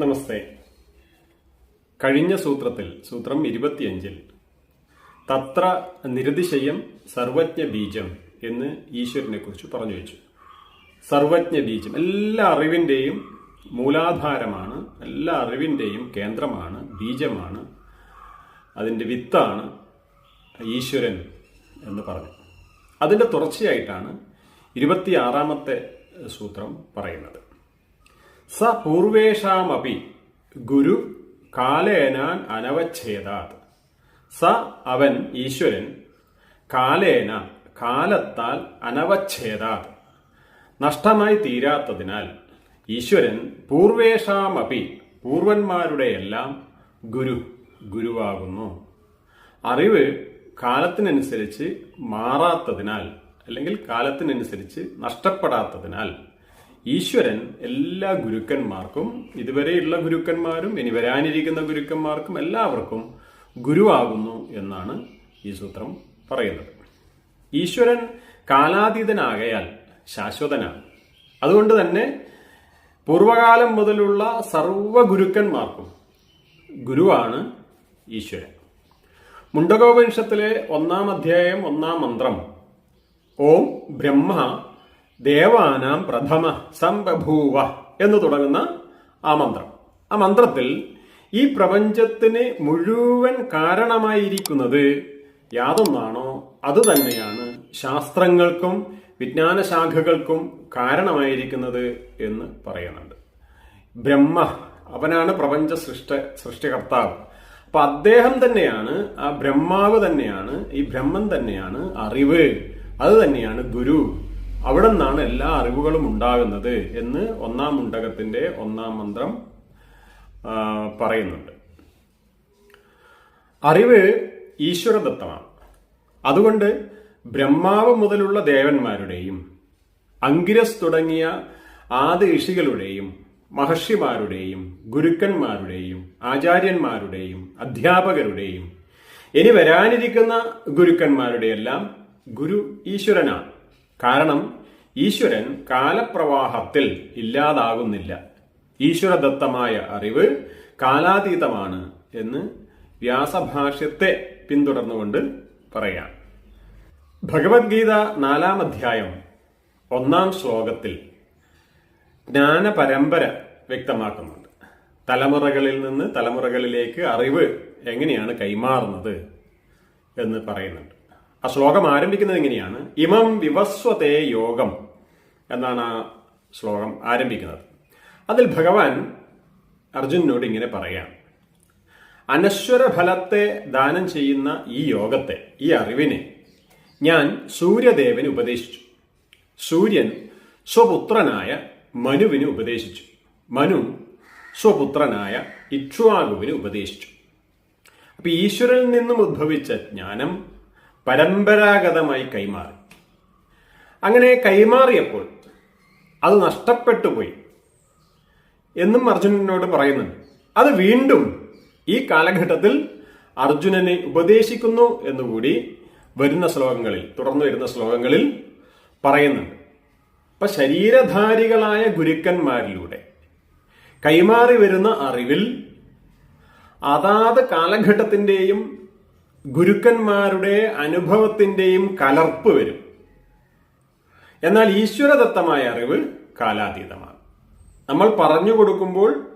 നമസ്തേ. കഴിഞ്ഞ സൂത്രത്തിൽ സൂത്രം ഇരുപത്തിയഞ്ചിൽ തത്ര നിരതിശയം സർവജ്ഞ ബീജം എന്ന് ഈശ്വരനെ കുറിച്ച് പറഞ്ഞു വെച്ചു. സർവജ്ഞ ബീജം എല്ലാ അറിവിന്റെയും മൂലാധാരമാണ് എല്ലാ അറിവിന്റെയും കേന്ദ്രമാണ് ബീജമാണ് അതിന്റെ വിത്താണ് ഈശ്വരൻ എന്ന് പറഞ്ഞു. അതിന്റെ തുടർച്ചയായിട്ടാണ് ഇരുപത്തിയാറാമത്തെ സൂത്രം പറയുന്നത്. സ പൂർവേഷാമപി. ഗുരു കാലേനാൻ അനവച്ഛേദാത്. സ അവൻ ഈശ്വരൻ കാലേന കാലത്താൽ അനവച്ഛേദാത്. നഷ്ടമായി തീരാത്തതിനാൽ ഈശ്വരൻ പൂർവേഷാമപി പൂർവന്മാരുടെയെല്ലാം ഗുരു ഗുരുവാകുന്നു. അറിവ് കാലത്തിനനുസരിച്ച് മാറാത്തതിനാൽ അല്ലെങ്കിൽ കാലത്തിനനുസരിച്ച് നഷ്ടപ്പെടാത്തതിനാൽ ഈശ്വരൻ എല്ലാ ഗുരുക്കന്മാർക്കും ഇതുവരെയുള്ള ഗുരുക്കന്മാരും ഇനി വരാനിരിക്കുന്ന ഗുരുക്കന്മാർക്കും എല്ലാവർക്കും ഗുരുവാകുന്നു എന്നാണ് ഈ സൂത്രം പറയുന്നത്. ഈശ്വരൻ കാലാതീതനാകയാൽ ശാശ്വതനാണ്. അതുകൊണ്ട് തന്നെ പൂർവകാലം മുതലുള്ള സർവ ഗുരുക്കന്മാർക്കും ഗുരുവാണ് ഈശ്വരൻ. മുണ്ടകോപനിഷത്തിലെ ഒന്നാം അധ്യായം ഒന്നാം മന്ത്രം ഓം ബ്രഹ്മ ദേവാനാം പ്രഥമ സംബഭൂവ എന്ന് തുടങ്ങുന്ന ആ മന്ത്രം. ആ മന്ത്രത്തിൽ ഈ പ്രപഞ്ചത്തിന് മുഴുവൻ കാരണമായിരിക്കുന്നത് യാതൊന്നാണോ? അത് തന്നെയാണ് ശാസ്ത്രങ്ങൾക്കും വിജ്ഞാനശാഖകൾക്കും കാരണമായിരിക്കുന്നത് എന്ന് പറയുന്നുണ്ട്. ബ്രഹ്മ അവനാണ് പ്രപഞ്ച സൃഷ്ട സൃഷ്ടികർത്താവ്. അപ്പൊ അദ്ദേഹം തന്നെയാണ് ആ ബ്രഹ്മാവ് തന്നെയാണ് ഈ ബ്രഹ്മൻ തന്നെയാണ് അറിവ്. അത് തന്നെയാണ് ഗുരു. അവിടെ നിന്നാണ് എല്ലാ അറിവുകളും ഉണ്ടാകുന്നത് എന്ന് ഒന്നാം മുണ്ടകത്തിന്റെ ഒന്നാം മന്ത്രം പറയുന്നുണ്ട്. അറിവ് ഈശ്വരദത്തമാണ്. അതുകൊണ്ട് ബ്രഹ്മാവ് മുതലുള്ള ദേവന്മാരുടെയും അങ്കിരസ് തുടങ്ങിയ ആദി ഋഷികളുടെയും മഹർഷിമാരുടെയും ഗുരുക്കന്മാരുടെയും ആചാര്യന്മാരുടെയും അധ്യാപകരുടെയും ഇനി വരാനിരിക്കുന്ന ഗുരുക്കന്മാരുടെയെല്ലാം ഗുരു ഈശ്വരനാണ്. കാരണം ഈശ്വരൻ കാലപ്രവാഹത്തിൽ ഇല്ലാതാകുന്നില്ല. ഈശ്വരദത്തമായ അറിവ് കാലാതീതമാണ് എന്ന് വ്യാസഭാഷ്യത്തെ പിന്തുടർന്നുകൊണ്ട് പറയാം. ഭഗവത്ഗീത നാലാം അധ്യായം ഒന്നാം ശ്ലോകത്തിൽ ജ്ഞാനപരമ്പര വ്യക്തമാക്കുന്നുണ്ട്. തലമുറകളിൽ നിന്ന് തലമുറകളിലേക്ക് അറിവ് എങ്ങനെയാണ് കൈമാറുന്നത് എന്ന് പറയുന്നുണ്ട്. ആ ശ്ലോകം ആരംഭിക്കുന്നത് എങ്ങനെയാണ്? ഇമം വിവസ്വതേ യോഗം എന്നാണ് ആ ശ്ലോകം ആരംഭിക്കുന്നത്. അതിൽ ഭഗവാൻ അർജുനോട് ഇങ്ങനെ പറയാം അനശ്വര ഫലത്തെ ദാനം ചെയ്യുന്ന ഈ യോഗത്തെ ഈ അറിവിനെ ഞാൻ സൂര്യദേവന് ഉപദേശിച്ചു. സൂര്യൻ സ്വപുത്രനായ മനുവിന് ഉപദേശിച്ചു. മനു സ്വപുത്രനായ ഇക്ഷ്വാകുവിന് ഉപദേശിച്ചു. അപ്പൊ ഈശ്വരനിൽ നിന്നും ഉദ്ഭവിച്ച ജ്ഞാനം പരമ്പരാഗതമായി കൈമാറി. അങ്ങനെ കൈമാറിയപ്പോൾ അത് നഷ്ടപ്പെട്ടു പോയി എന്നും അർജുനനോട് പറയുന്നുണ്ട്. അത് വീണ്ടും ഈ കാലഘട്ടത്തിൽ അർജുനനെ ഉപദേശിക്കുന്നു എന്നുകൂടി വരുന്ന ശ്ലോകങ്ങളിൽ തുടർന്നു വരുന്ന ശ്ലോകങ്ങളിൽ പറയുന്നുണ്ട്. അപ്പൊ ശരീരധാരികളായ ഗുരുക്കന്മാരിലൂടെ കൈമാറി വരുന്ന അറിവിൽ അതാത് കാലഘട്ടത്തിന്റെയും ഗുരുക്കന്മാരുടെ അനുഭവത്തിന്റെയും കലർപ്പ് വരും. എന്നാൽ ഈശ്വരദത്തമായ അറിവ് കാലാതീതമാണ്. നമ്മൾ പറഞ്ഞു കൊടുക്കുമ്പോൾ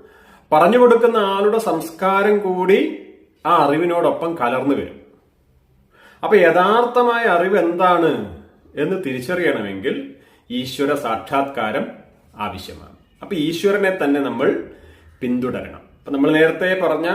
പറഞ്ഞു കൊടുക്കുന്ന ആളുടെ സംസ്കാരം കൂടി ആ അറിവിനോടൊപ്പം കലർന്നു വരും. അപ്പൊ യഥാർത്ഥമായ അറിവ് എന്താണ് എന്ന് തിരിച്ചറിയണമെങ്കിൽ ഈശ്വര സാക്ഷാത്കാരം ആവശ്യമാണ്. അപ്പൊ ഈശ്വരനെ തന്നെ നമ്മൾ പിന്തുടരണം. അപ്പൊ നമ്മൾ നേരത്തെ പറഞ്ഞ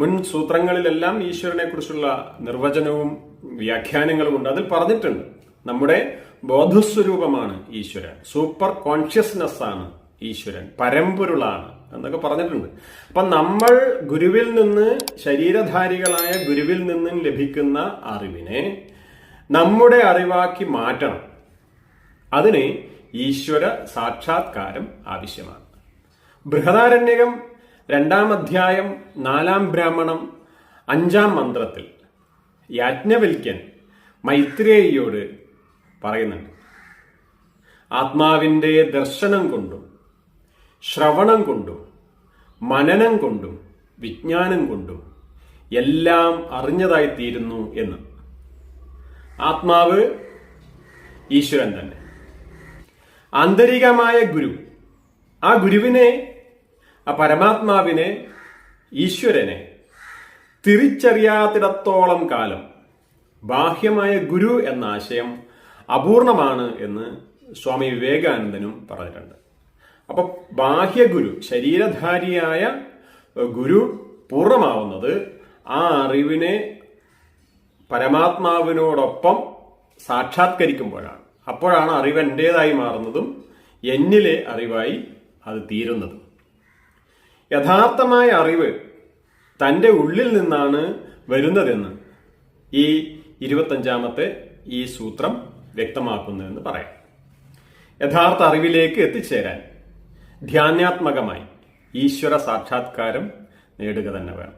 മുൻ സൂത്രങ്ങളിലെല്ലാം ഈശ്വരനെ കുറിച്ചുള്ള നിർവചനവും വ്യാഖ്യാനങ്ങളും ഉണ്ട്. അതിൽ പറഞ്ഞിട്ടുണ്ട് നമ്മുടെ ബോധസ്വരൂപമാണ് ഈശ്വരൻ. സൂപ്പർ കോൺഷ്യസ്നെസ് ആണ് ഈശ്വരൻ. പരമ്പൊരുളാണ് എന്നൊക്കെ പറഞ്ഞിട്ടുണ്ട്. അപ്പൊ നമ്മൾ ഗുരുവിൽ നിന്ന് ശരീരധാരികളായ ഗുരുവിൽ നിന്നും ലഭിക്കുന്ന അറിവിനെ നമ്മുടെ അറിവാക്കി മാറ്റണം. അതിന് ഈശ്വര സാക്ഷാത്കാരം ആവശ്യമാണ്. ബൃഹദാരണ്യകം രണ്ടാം അധ്യായം നാലാം ബ്രാഹ്മണം അഞ്ചാം മന്ത്രത്തിൽ യാജ്ഞവൽക്യൻ മൈത്രേയിയോട് പറയുന്നുണ്ട് ആത്മാവിന്റെ ദർശനം കൊണ്ടും ശ്രവണം കൊണ്ടും മനനം കൊണ്ടും വിജ്ഞാനം കൊണ്ടും എല്ലാം അറിഞ്ഞതായിത്തീരുന്നു എന്ന്. ആത്മാവ് ഈശ്വരൻ തന്നെ. ആന്തരികമായ ഗുരു ആ ഗുരുവിനെ ആ പരമാത്മാവിനെ ഈശ്വരനെ തിരിച്ചറിയാത്തിടത്തോളം കാലം ബാഹ്യമായ ഗുരു എന്ന ആശയം അപൂർണമാണ് എന്ന് സ്വാമി വിവേകാനന്ദനും പറഞ്ഞിട്ടുണ്ട്. അപ്പൊ ബാഹ്യഗുരു ശരീരധാരിയായ ഗുരു പൂർണമാവുന്നത് ആ അറിവിനെ പരമാത്മാവിനോടൊപ്പം സാക്ഷാത്കരിക്കുമ്പോഴാണ്. അപ്പോഴാണ് അറിവ് എന്റേതായി മാറുന്നതും എന്നിലെ അറിവായി അത് തീരുന്നതും. യഥാർത്ഥമായ അറിവ് തന്റെ ഉള്ളിൽ നിന്നാണ് വരുന്നതെന്ന് ഈ ഇരുപത്തഞ്ചാമത്തെ ഈ സൂത്രം വ്യക്തമാക്കുന്നുവെന്ന് പറയാം. യഥാർത്ഥ അറിവിലേക്ക് എത്തിച്ചേരാൻ ധ്യാനാത്മകമായി ഈശ്വര സാക്ഷാത്കാരം നേടുക തന്നെ വേണം.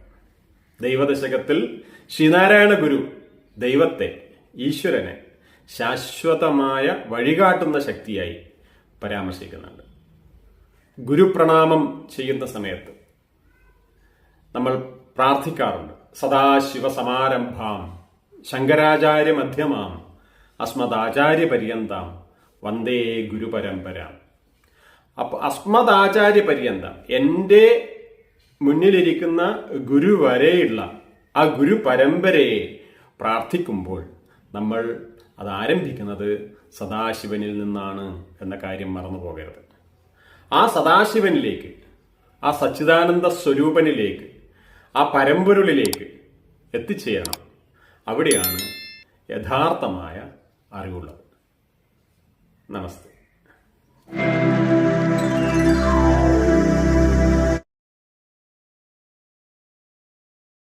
ദൈവദശകത്തിൽ ശ്രീനാരായണ ഗുരു ദൈവത്തെ ഈശ്വരനെ ശാശ്വതമായ വഴികാട്ടുന്ന ശക്തിയായി പരാമർശിക്കുന്നുണ്ട്. ഗുരുപ്രണാമം ചെയ്യുന്ന സമയത്ത് നമ്മൾ പ്രാർത്ഥിക്കാറുണ്ട്. സദാശിവസമാരംഭാം ശങ്കരാചാര്യ മധ്യമാം അസ്മദാചാര്യ പര്യന്താം വന്ദേ ഗുരുപരമ്പര. അപ്പൊ അസ്മദാചാര്യ പര്യന്തം എന്റെ മുന്നിലിരിക്കുന്ന ഗുരു വരെയുള്ള ആ ഗുരു പരമ്പരയെ പ്രാർത്ഥിക്കുമ്പോൾ നമ്മൾ അത് ആരംഭിക്കുന്നത് സദാശിവനിൽ നിന്നാണ് എന്ന കാര്യം മറന്നു പോകരുത് ആ സദാശിവനിലേക്ക് ആ സച്ചിദാനന്ദ സ്വരൂപനിലേക്ക് ആ പരമ്പൊരുളിലേക്ക് എത്തിച്ചേരണം. അവിടെയാണ് യഥാർത്ഥമായ അറിവുള്ളത്. നമസ്തേ.